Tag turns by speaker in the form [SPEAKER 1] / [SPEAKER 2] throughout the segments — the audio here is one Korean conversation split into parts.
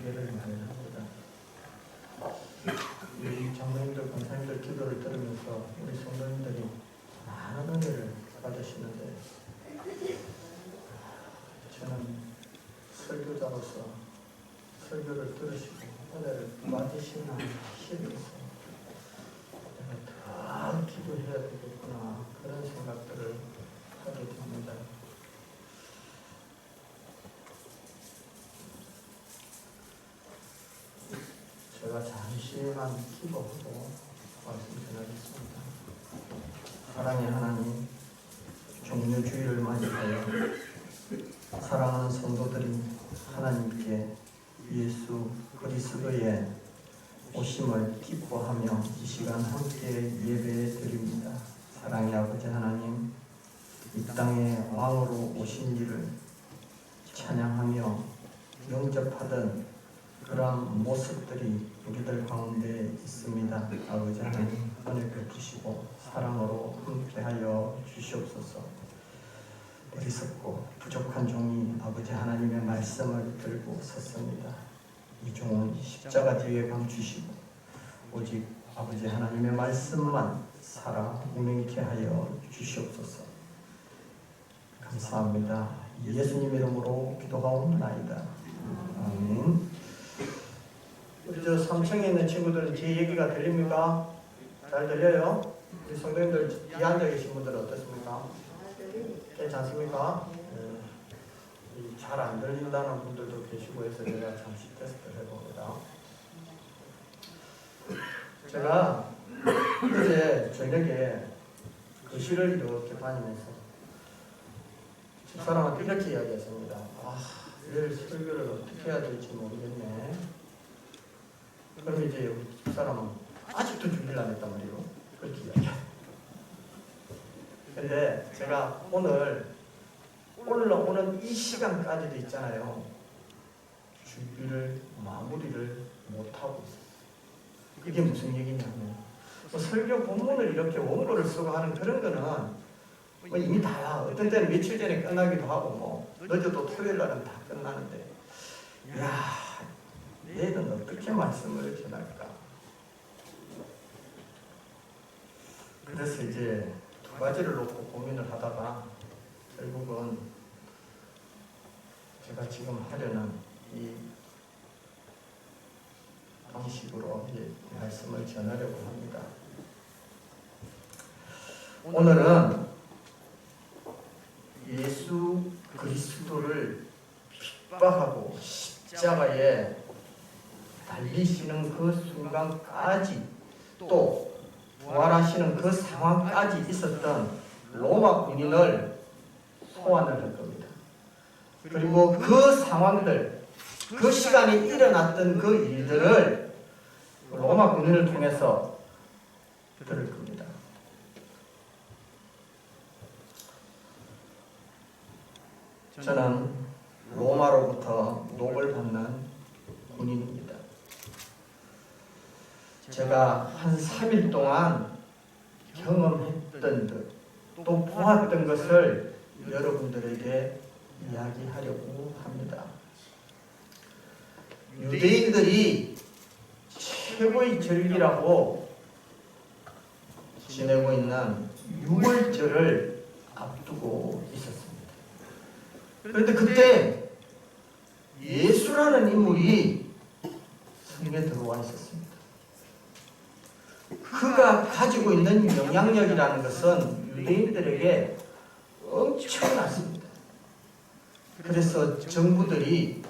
[SPEAKER 1] 설계를 많이 합니다. 장로님들, 권사님들 기도를 들으면서 우리 성도님들이 많은 은혜를 받으시는데 저는 설교자로서 설교를 들으시고 은혜를 받으시는 힘이 있어요. 내가 더 기도해야 되겠구나 그런 생각들을 하게 됩니다. 잠시만 기도하고 말씀 전하겠습니다. 사랑의 하나님, 종료주의를 맞이하여 사랑하는 성도들이 하나님께 예수 그리스도의 오심을 기뻐하며 이 시간 함께 예배 드립니다. 사랑의 아버지 하나님, 이 땅에 왕으로 오신 이를 찬양하며 영접하던 그러한 모습들이 우리들 가운데 있습니다. 아버지 하나님 은혜 베푸시고 사랑으로 함께하여 주시옵소서. 어리석고 부족한 종이 아버지 하나님의 말씀을 들고 섰습니다. 이 종은 십자가 뒤에 감추시고 오직 아버지 하나님의 말씀만 살아 무명케 하여 주시옵소서. 감사합니다. 예수님 이름으로 기도하옵나이다. 아멘. 우리 저 3층에 있는 친구들은 제 얘기가 들립니까? 잘 들려요? 우리 성도님들 뒤에 앉아 계신 분들은 어떻습니까? 괜찮습니까? 네. 잘안 들린다는 분들도 계시고 해서 제가 잠시 테스트를 해봅니다. 제가 어제 저녁에 거실을 이렇게 다니면서 집사람한테 이렇게 이야기했습니다. 아, 내일 설교를 어떻게 해야 될지 모르겠네. 그럼 이제 우리 집사람은 아직도 준비를 안 했단 말이에요. 그렇게 이야기해요. 근데 제가 오늘 올라오는 이 시간까지도 있잖아요. 준비를 마무리를 못하고 있어요. 그게 무슨 얘기냐면 뭐 설교 본문을 이렇게 원고를 쓰고 하는 그런 거는 뭐 이미 다야. 어떤 때는 며칠 전에 끝나기도 하고 뭐 늦어도 토요일 날은 다 끝나는데 야 내일은 어떻게 말씀을 전할까? 그래서 이제 두 가지를 놓고 고민을 하다가 결국은 제가 지금 하려는 이 방식으로 이제 말씀을 전하려고 합니다. 오늘은 예수 그리스도를 핍박하고 십자가에 달리시는 그 순간까지 또 부활하시는 그 상황까지 있었던 로마 군인을 소환을 할 겁니다. 그리고 그 상황들, 그 시간에 일어났던 그 일들을 로마 군인을 통해서 들을 겁니다. 저는 로마로부터 녹을 받는 군인입니다. 제가 한 3일 동안 경험했던 것, 또 보았던 것을 여러분들에게 이야기하려고 합니다. 유대인들이 최고의 절기라고 지내고 있는 6월절을 앞두고 있었습니다. 그런데 그때 예수라는 인물이 성에 들어와 있었습니다. 그 가 가지고 있는 영향력이라는 것은 유대인들에게 엄청났습니다. 그래서 정부들이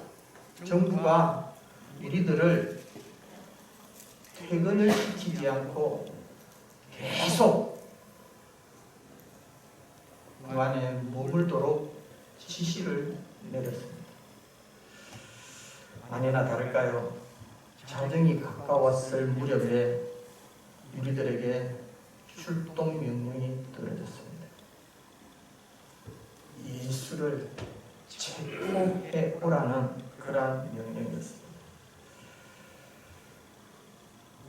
[SPEAKER 1] 정부가 우리들을 퇴근을 시키지 않고 계속 그 안에 머물도록 지시를 내렸습니다. 아니나 다를까요? 자정이 가까웠을 무렵에 우리들에게 출동 명령이 떨어졌습니다. 예수를 체포해 오라는 그러한 명령이었습니다.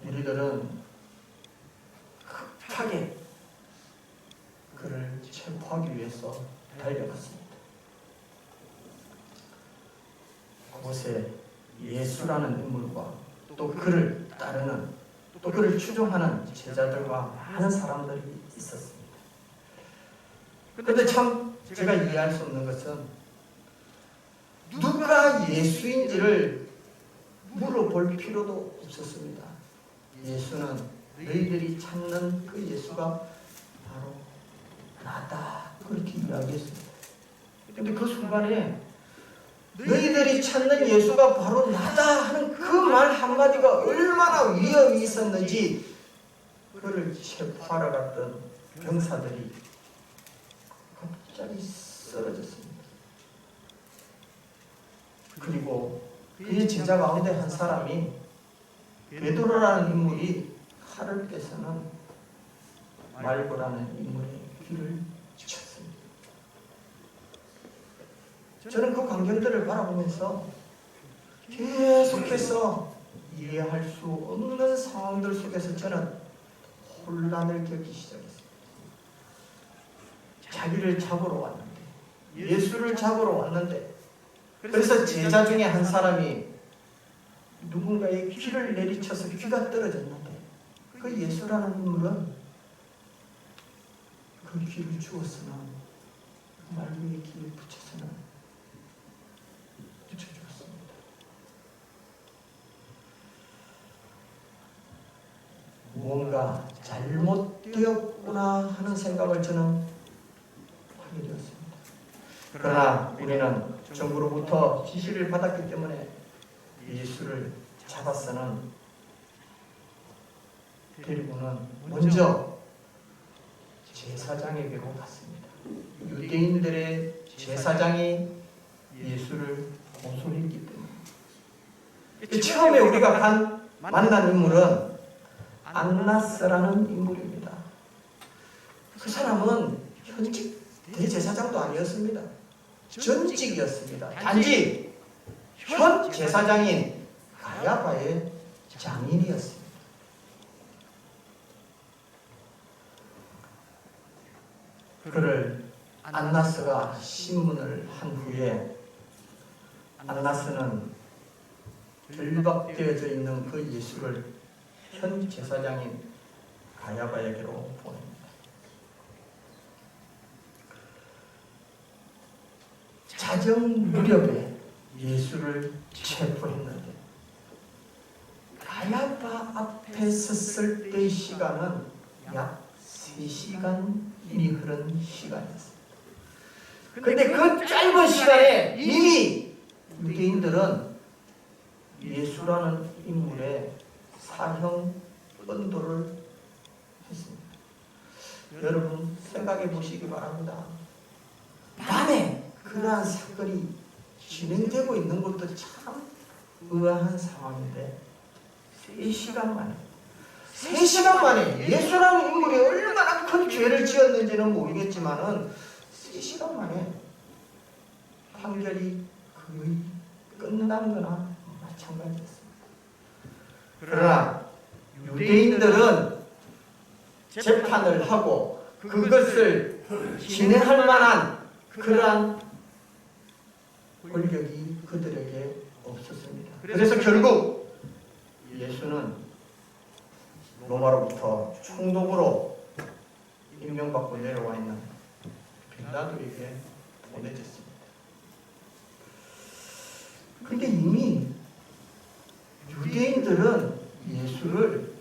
[SPEAKER 1] 우리들은 급하게 그를 체포하기 위해서 달려갔습니다. 그곳에 예수라는 인물과 또 그를 따르는 또 그를 추종하는 제자들과 많은 사람들이 있었습니다. 그런데 참 제가 이해할 수 없는 것은 누가 예수인지를 물어볼 필요도 없었습니다. 예수는 너희들이 찾는 그 예수가 바로 나다 그렇게 이야기했습니다. 근데 그 순간에 너희들이 찾는 예수가 바로 나다 하는 그 말 한마디가 얼마나 위험이 있었는지 그를 체포하러 갔던 병사들이 갑자기 쓰러졌습니다. 그리고 그의 제자 가운데 한 사람이 베드로라는 인물이 칼을 빼서는 말고라는 인물의 귀를 쳤습니다. 저는 그 광경들을 바라보면서 계속해서 이해할 수 없는 상황들 속에서 저는 혼란을 겪기 시작했습니다. 자기를 잡으러 왔는데, 예수를 잡으러 왔는데, 그래서 제자 중에 한 사람이 누군가의 귀를 내리쳐서 귀가 떨어졌는데, 그 예수라는 인물은 그 귀를 주었으나 말 위에 귀를 붙여서는 붙여주었습니다. 무언가 잘못되었구나 하는 생각을 저는 하게 되었습니다. 그러나 우리는 정부로부터 지시를 받았기 때문에 예수를 잡아서는 데리고는 먼저 제사장에게로 갔습니다. 유대인들의 제사장이 예수를 고소했기 때문에 처음에 우리가 간 만난 인물은 안나스라는 인물입니다. 그 사람은 현직 대제사장도 아니었습니다. 전직이었습니다. 단지 현 제사장인 가야바의 장인이었습니다. 그를 안나스가 신문을 한 후에 안나스는 결박되어져 있는 그 예수를 현 제사장인 가야바에게로 보냅니다. 자정 무렵에 예수를 체포했는데 가야바 앞에 섰을 때의 시간은 약 3시간이 흐른 시간이었습니다. 근데 그 짧은 시간에 이미 유대인들은 예수라는 인물의 사형 언도를 했습니다. 여러분 생각해 보시기 바랍니다. 밤에 그러한 사건이 진행되고 있는 것도 참 의아한 상황인데 3시간 만에 3시간 만에 예수라는 인물이 얼마나 큰 죄를 지었는지는 모르겠지만 은 3시간 만에 판결이 거의 끝난 거나 마찬가지였습니다. 그러나 유대인들은 재판을 하고 그것을 진행할 만한 그러한 권력이 그들에게 없었습니다. 그래서 결국 예수는 로마로부터 총독으로 임명받고 내려와 있는 빌라도에게 보내졌습니다. 그런데 이미 유대인들은 예수를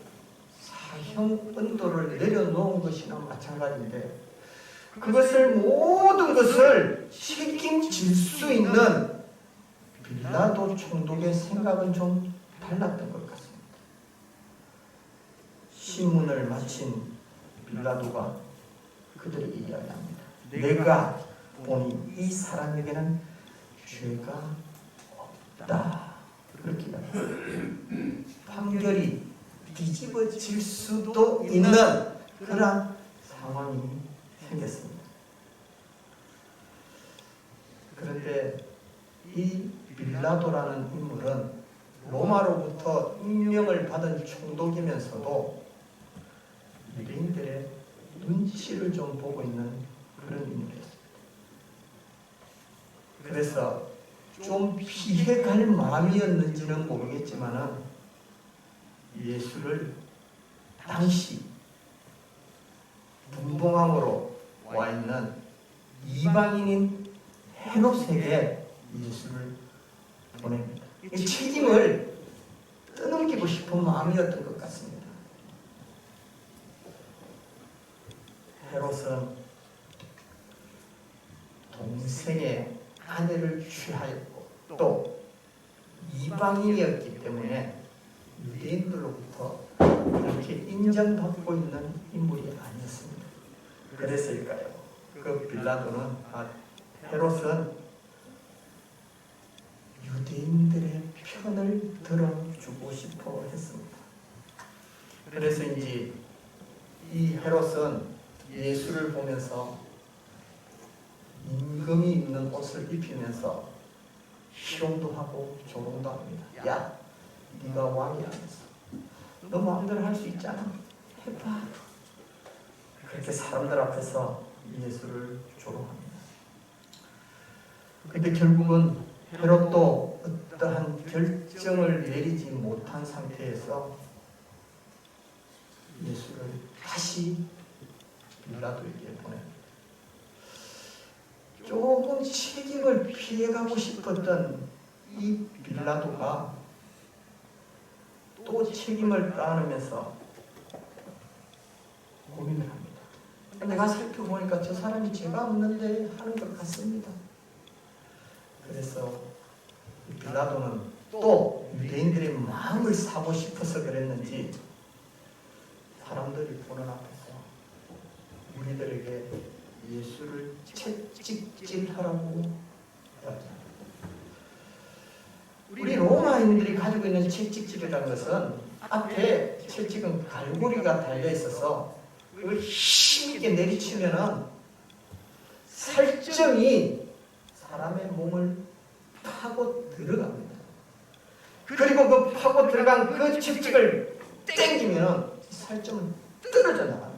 [SPEAKER 1] 사형 언도를 내려놓은 것이나 마찬가지인데 그것을 모든 것을 책임질 수 있는 빌라도 총독의 생각은 좀 달랐던 것 같습니다. 신문을 마친 빌라도가 그들에게 이야기합니다. 내가 보니 이 사람에게는 죄가 없다. 그렇게. 판결이 뒤집어질 수도 있는 그런 상황이 생겼습니다. 그런데 이 빌라도라는 인물은 로마로부터 임명을 받은 총독이면서도 유대인들의 눈치를 좀 보고 있는 그런 인물이었습니다. 그래서 좀 피해갈 마음이었는지는 모르겠지만은 예수를 당시 분봉함으로 와 있는 이방인인 헤롯에게 예수를 보냅니다. 이 책임을 떠넘기고 싶은 마음이었던 것 같습니다. 헤롯은 동생의 아내를 취하였고 또 이방인이었기 때문에 유대인들로부터 이렇게 인정받고 있는 인물이 아니었습니다. 그래서일까요? 그 빌라도는 아, 헤롯은 유대인들의 편을 들어주고 싶어 했습니다. 그래서인지 이 헤롯은 예수를 보면서 임 금이 입는 옷을 입히면서 희롱도 하고 조롱도 합니다. 야, 네가 왕이라면서 너 마음대로 할 수 있잖아. 해봐. 그렇게 사람들 앞에서 예수를 조롱합니다. 근데 결국은 헤롯도 어떠한 결정을 내리지 못한 상태에서 예수를 다시 빌라도에게 보냅니다. 조금 책임을 피해가고 싶었던 이 빌라도가 또 책임을 따르면서 고민을 합니다. 내가 살펴보니까 저 사람이 죄가 없는데 하는 것 같습니다. 그래서 이 빌라도는 또 유대인들의 마음을 사고 싶어서 그랬는지 사람들이 보는 앞에서 우리들에게 예수를 채찍질하라고. 우리 로마인들이 가지고 있는 채찍질이라는 것은 앞에 채찍은 갈고리가 달려 있어서 그걸 힘있게 내리치면은 살점이 사람의 몸을 파고 들어갑니다. 그리고 그 파고 들어간 그 채찍을 땡기면은 살점은 떨어져 나갑니다.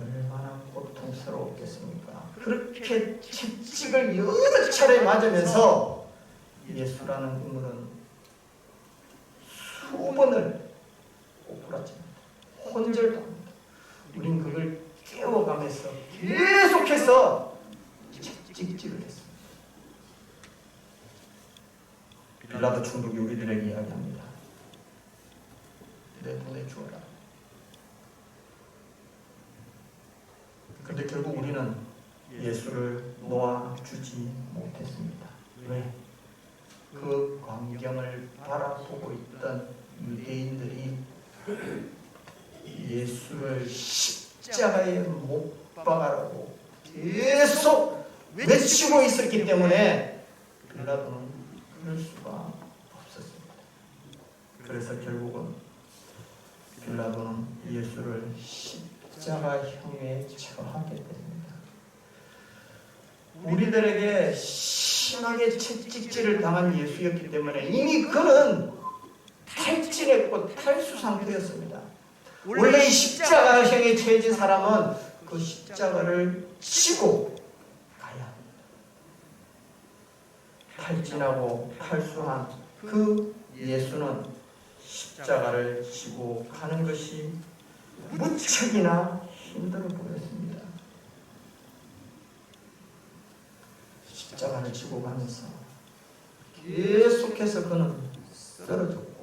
[SPEAKER 1] 얼마나 고통스러웠겠습니까? 그렇게 채찍을 여러 차례 맞으면서 예수라는 인물은 수번을 꼬꾸라집니다. 혼절도 합니다. 우린 그걸 깨워가면서 계속해서 채찍질을 했습니다. 빌라도 충독이 우리들에게 이야기합니다. 내 돈에 주어라. 그런데 결국 우리는 예수를 놓아주지 못했습니다. 왜? 그 광경을 바라보고 있던 유대인들이 예수를 십자가에 못 박아라고 계속 외치고 있었기 때문에 빌라도는 그럴 수가 없었습니다. 그래서 결국은 빌라도는 예수를 십자가형에 처하게 됩니다. 우리들에게 심하게 채찍질을 당한 예수였기 때문에 이미 그는 탈진했고 탈수 상태였습니다. 원래 이 십자가형에 처해진 사람은 그 십자가를 치고 가야 합니다. 탈진하고 탈수한 그 예수는 십자가를 지고 가는 것이 무척이나 힘들어 보였습니다. 십자가를 지고 가면서 계속해서 그는 쓰러졌고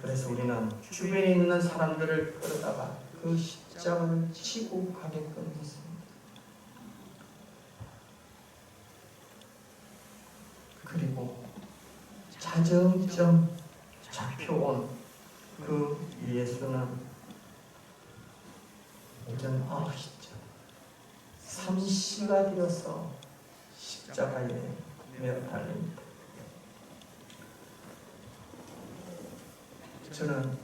[SPEAKER 1] 그래서 우리는 주변에 있는 사람들을 끌어다가 그 십자가를 지고 가게끔 했습니다. 그리고 자정점 잡혀온 그 예수는 오전 9시쯤 삼시가 되어서 십자가에 매어 달립니다. 저는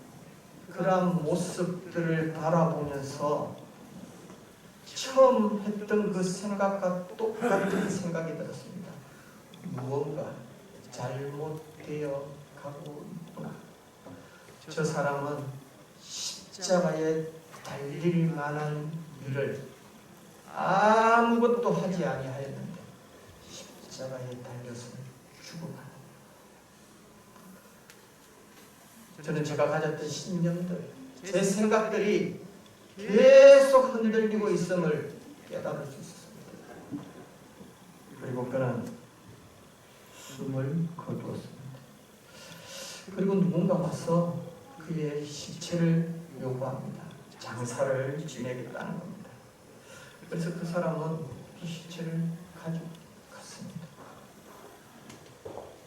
[SPEAKER 1] 그러한 모습들을 바라보면서 처음 했던 그 생각과 똑같은 생각이 들었습니다. 무언가 잘못되어 가고 있구나. 저 사람은 십자가에 달릴 만한 일을 아무것도 하지 아니하였는데 십자가에 달려서 죽어가는 저는 제가 가졌던 신념들, 제 생각들이 계속 흔들리고 있음을 깨달을 수 있었습니다. 그리고 그는 숨을 거두었습니다. 그리고 누군가 와서 그의 시체를 요구합니다. 장사를 지내겠다는 겁니다. 그래서 그 사람은 그 시체를 가져갔습니다.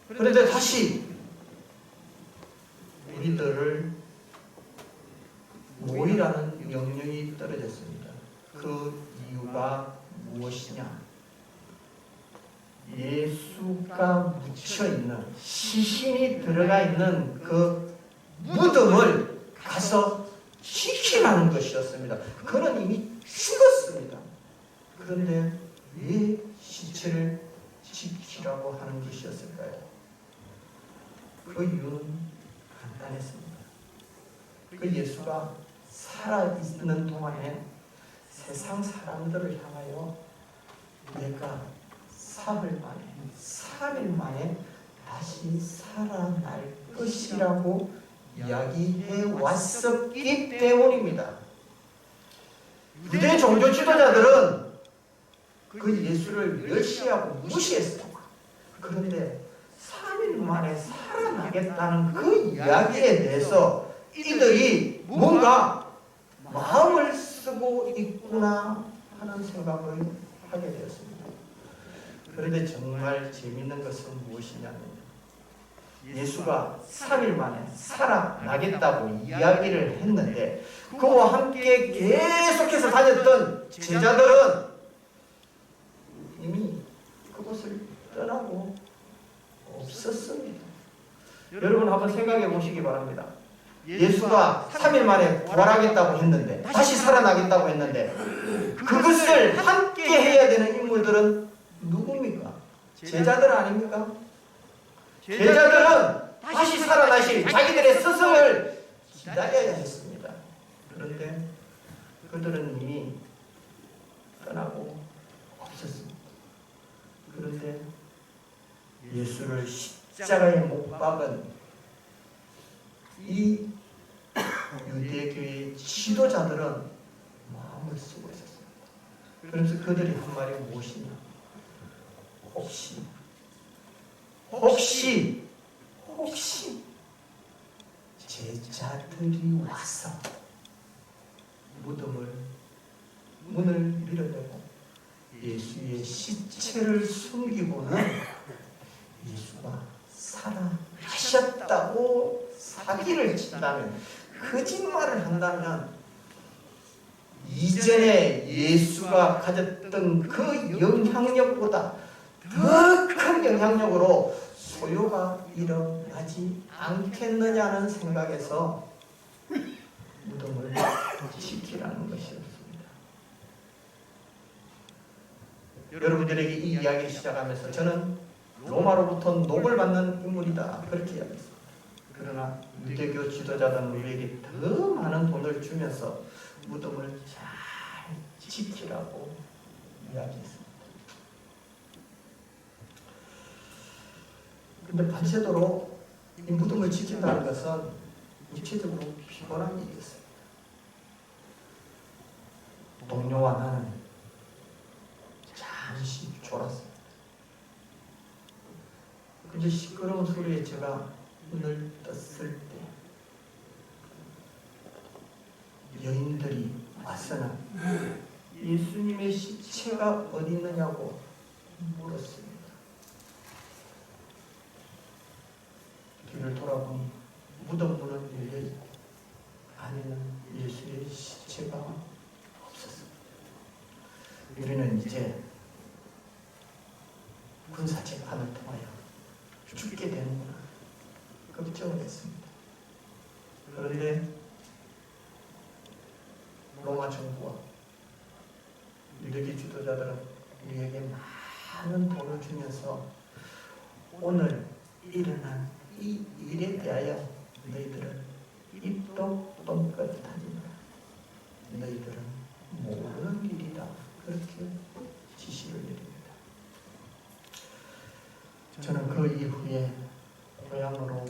[SPEAKER 1] 그런데 다시 우리들을 모이라는 명령이 떨어졌습니다. 그 이유가 무엇이냐? 예수가 묻혀 있는 시신이 들어가 있는 그 무덤을 가서 지키라는 것이었습니다. 그는 이미 죽었습니다. 그런데 왜 시체를 지키라고 하는 것이었을까요? 그 이유는 간단했습니다. 그 예수가 살아있는 동안에 세상 사람들을 향하여 내가 사흘 만에, 3일 만에 다시 살아날 것이라고 이야기해 왔었기 때문입니다. 유대 종교 지도자들은 그 예수를 멸시하고 무시했어요. 그런데 3일 만에 살아나겠다는 그 이야기에 대해서 이들이 뭔가 마음을 쓰고 있구나 하는 생각을 하게 되었습니다. 그런데 정말 재밌는 것은 무엇이냐면 예수가 3일 만에 살아나겠다고 이야기를 했는데 그와 함께 계속해서 다녔던 제자들은 이미 그곳을 떠나고 없었습니다. 여러분 한번 생각해 보시기 바랍니다. 예수가 3일 만에 부활하겠다고 했는데 다시 살아나겠다고 했는데 그것을 함께 해야 되는 인물들은 누굽니까? 제자들 아닙니까? 제자들은 다시 살아나실 자기들의 스승을 기다려야 했습니다. 그런데 그들은 이미 떠나고 없었습니다. 그런데 예수를 십자가에 못 박은 이 유대교의 지도자들은 마음을 쓰고 있었습니다. 그래서 그들이 한 말이 무엇이냐? 혹시, 혹시, 혹시 제자들이 와서 무덤을 문을 밀어내고 예수의 시체를 숨기고는 예수가 살아나셨다고 사기를 친다면 거짓말을 한다면 이전에 예수가 가졌던 그 영향력보다 더 큰 영향력으로 소요가 일어나지 않겠느냐는 생각에서 무덤을 지키라는 것이었습니다. 여러분들에게 이 이야기를 시작하면서 저는 로마로부터 녹을 받는 인물이다 그렇게 이야기했습니다. 그러나 유대교 지도자들은 우리에게 더 많은 돈을 주면서 무덤을 잘 지키라고 이야기했습니다. 근데 반세도로 이 무덤을 지킨다는 것은 육체적으로 피곤한 일이었습니다. 동료와 나는 잠시 졸았습니다. 근데 시끄러운 소리에 제가 눈을 떴을 때 여인들이 와서는 예수님의 시체가 어디 있느냐고 물었습니다. 뒤를 돌아보니 무덤 문은 열려있고 안에는 예수의 시체가 없었습니다. 우리는 이제 군사 재판을 통하여 죽게 되는구나 걱정을 했습니다. 그런데 로마 정부와 유대교 지도자들은 우리에게 많은 돈을 주면서 오늘 일어난 이 일에 대하여 너희들은 입도 뻥끗 하지 마라. 너희들은 모르는 일이다. 그렇게 지시를 내립니다. 저는 그 이후에 고향으로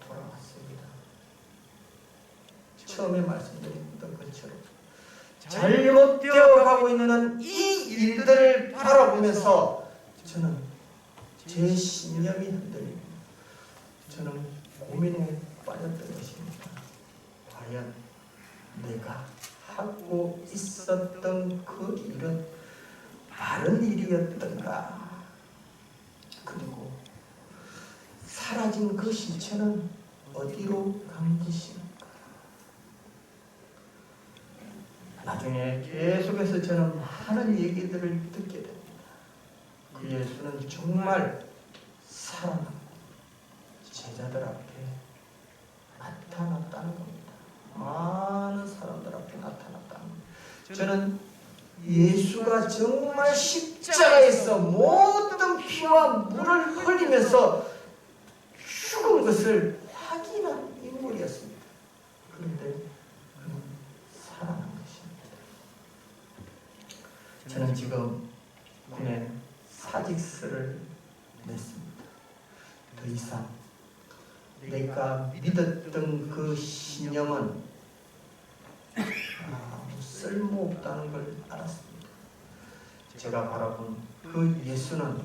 [SPEAKER 1] 돌아왔습니다. 처음에 말씀드렸던 것처럼 잘못 되어 가고 있는 이 일들을 바라보면서 저는 제 신념이 흔들립니다. 저는 고민에 빠졌던 것입니다. 과연 내가 하고 있었던 그 일은 바른 일이었던가? 그리고 사라진 그 신체는 어디로 간 것인가? 나중에 계속해서 저는 많은 얘기들을 듣게 됩니다. 그 예수는 정말 살아남고 제자들 앞에 나타났다는 겁니다. 많은 사람들 앞에 나타났다는 겁니다. 저는 예수가 정말 십자가에서 모든 피와 물을 흘리면서 죽은 것을 확인한 인물이었습니다. 그런데 그는 살아난 것입니다. 저는 지금 군에 사직서를 냈습니다. 더 이상 내가 믿었던 그 신념은 아무 쓸모없다는 걸 알았습니다. 제가 바라본 그 예수는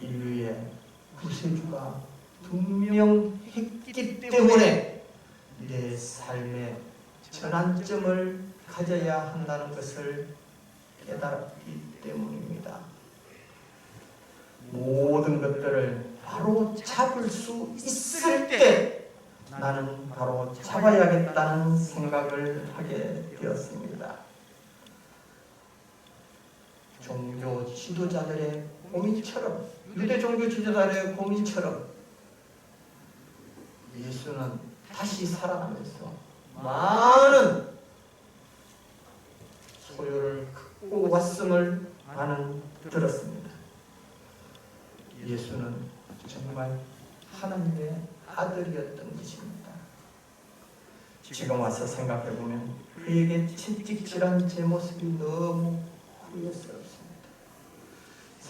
[SPEAKER 1] 인류의 구세주가 분명했기 때문에 내 삶의 전환점을 가져야 한다는 것을 깨달았기 때문입니다. 모든 것들을 바로 잡을 수 있을 때 나는 바로 잡아야겠다는 생각을 하게 되었습니다. 종교 지도자들의 고민처럼 유대 종교 지도자들의 고민처럼 예수는 다시 살아나면서 많은 소요를 극복 왔음을 나는 들었습니다. 예수는 정말 하나님의 아들이었던 것입니다. 지금 와서 생각해 보면 그에게 채찍질한 제 모습이 너무 후회스럽습니다.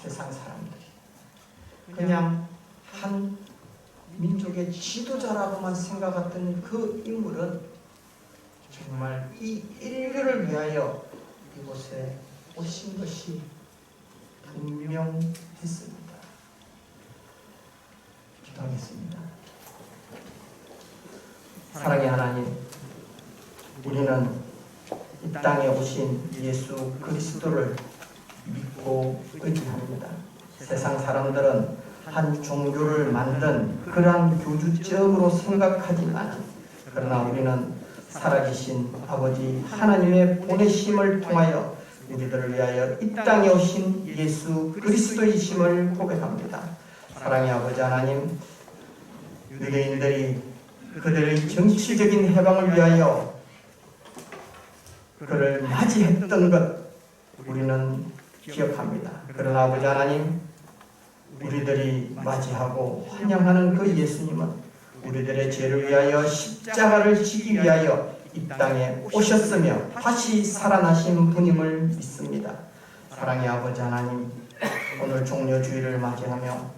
[SPEAKER 1] 세상 사람들이 그냥 한 민족의 지도자라고만 생각했던 그 인물은 정말 이 인류를 위하여 이곳에 오신 것이 분명했습니다. 기도하겠습니다. 사랑의 하나님, 우리는 이 땅에 오신 예수 그리스도를 믿고 의지합니다. 세상 사람들은 한 종교를 만든 그러한 교주적으로 생각하지만 그러나 우리는 살아계신 아버지 하나님의 보내심을 통하여 우리들을 위하여 이 땅에 오신 예수 그리스도이심을 고백합니다. 사랑의 아버지 하나님, 유대인들이 그들의 정치적인 해방을 위하여 그를 맞이했던 것 우리는 기억합니다. 그러나 아버지 하나님, 우리들이 맞이하고 환영하는 그 예수님은 우리들의 죄를 위하여 십자가를 지기 위하여 이 땅에 오셨으며 다시 살아나신 분임을 믿습니다. 사랑의 아버지 하나님, 오늘 종료주의를 맞이하며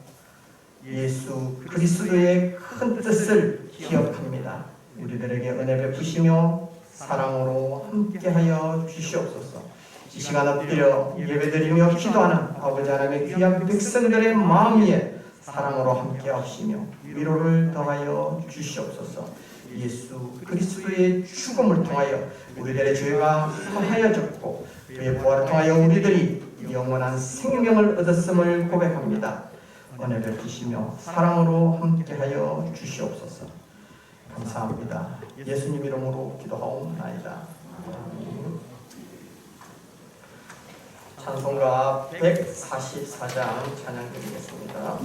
[SPEAKER 1] 예수 그리스도의 큰 뜻을 기억합니다. 우리들에게 은혜 베푸시며 사랑으로 함께하여 주시옵소서. 이 시간 엎드려 예배드리며 기도하는 아버지 하나님의 귀한 백성들의 마음 위에 사랑으로 함께 하시며 위로를 더하여 주시옵소서. 예수 그리스도의 죽음을 통하여 우리들의 죄가 사하여졌고 그의 부활을 통하여 우리들이 영원한 생명을 얻었음을 고백합니다. 은혜 베푸시며 사랑으로 함께하여 주시옵소서. 감사합니다. 예수님 이름으로 기도하옵나이다. 아멘. 찬송가 144장 찬양 드리겠습니다.